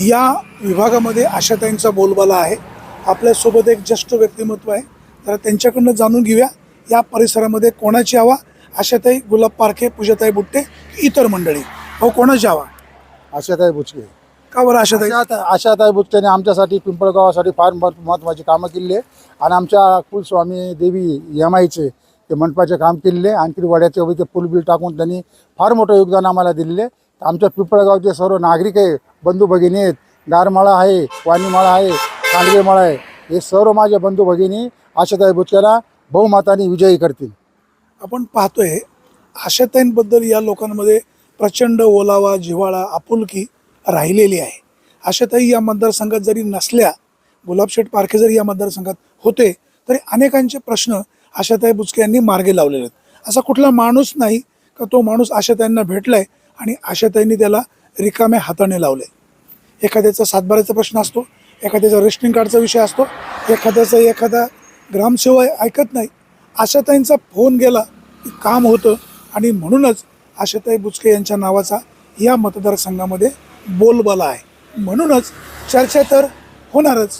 या विभागामध्ये आशाताईंचा बोलबाला आहे. आपल्यासोबत एक ज्येष्ठ व्यक्तिमत्व आहे. तर त्यांच्याकडनं जाणून घेऊया. या परिसरामध्ये कोणाची हवा? आशाताई गुलाब पारखे पूजाताई बुट्टे इतर मंडळी. हो कोणाची हवा? आशाताई बुचके. का बरं आशाताई? आशा आशाताई बुचकेने आमच्यासाठी पिंपळगावासाठी फार महत् महत्त्वाची कामं केली आहे. आणि आमच्या कुलस्वामी देवी यमाईचे ते मंडपाचे काम केलेले आणखी वड्याचे वगैरे ते पूल बिल टाकून त्यांनी फार मोठं योगदान आम्हाला दिलेले आमच्या पिंपळगावचे सर्व नागरिक आहे बंधू भगिनी आहेत. गारमाळा आहे वाणीमाळा आहे कांडवेमाळा आहे. हे सर्व माझ्या बंधू भगिनी आशाताई बुचकेला बहुमताने विजयी करतील. आपण पाहतोय आशाताईंबद्दल या लोकांमध्ये प्रचंड ओलावा जिव्हाळा आपुलकी राहिलेली आहे. आशाताई या मतदारसंघात जरी नसल्या गुलाबशेठ पारखे जरी या मतदारसंघात होते तरी अनेकांचे प्रश्न आशाताई बुचके यांनी मार्गे लावलेले आहेत. असा कुठला माणूस नाही का तो माणूस आशाताईंना भेटलाय आणि आशाताईंनी त्याला रिकाम्या हाताने लावले. एखाद्याचा सातबाराचा प्रश्न असतो एखाद्याचा रेशनिंग कार्डचा विषय असतो एखाद्याचा एखादा ग्रामसेवा ऐकत नाही आशाताईंचा फोन गेला की काम होतं आणि म्हणूनच आशाताई बुचके यांच्या नावाचा या मतदारसंघामध्ये बोलबाला आहे. म्हणूनच चर्चा तर होणारच.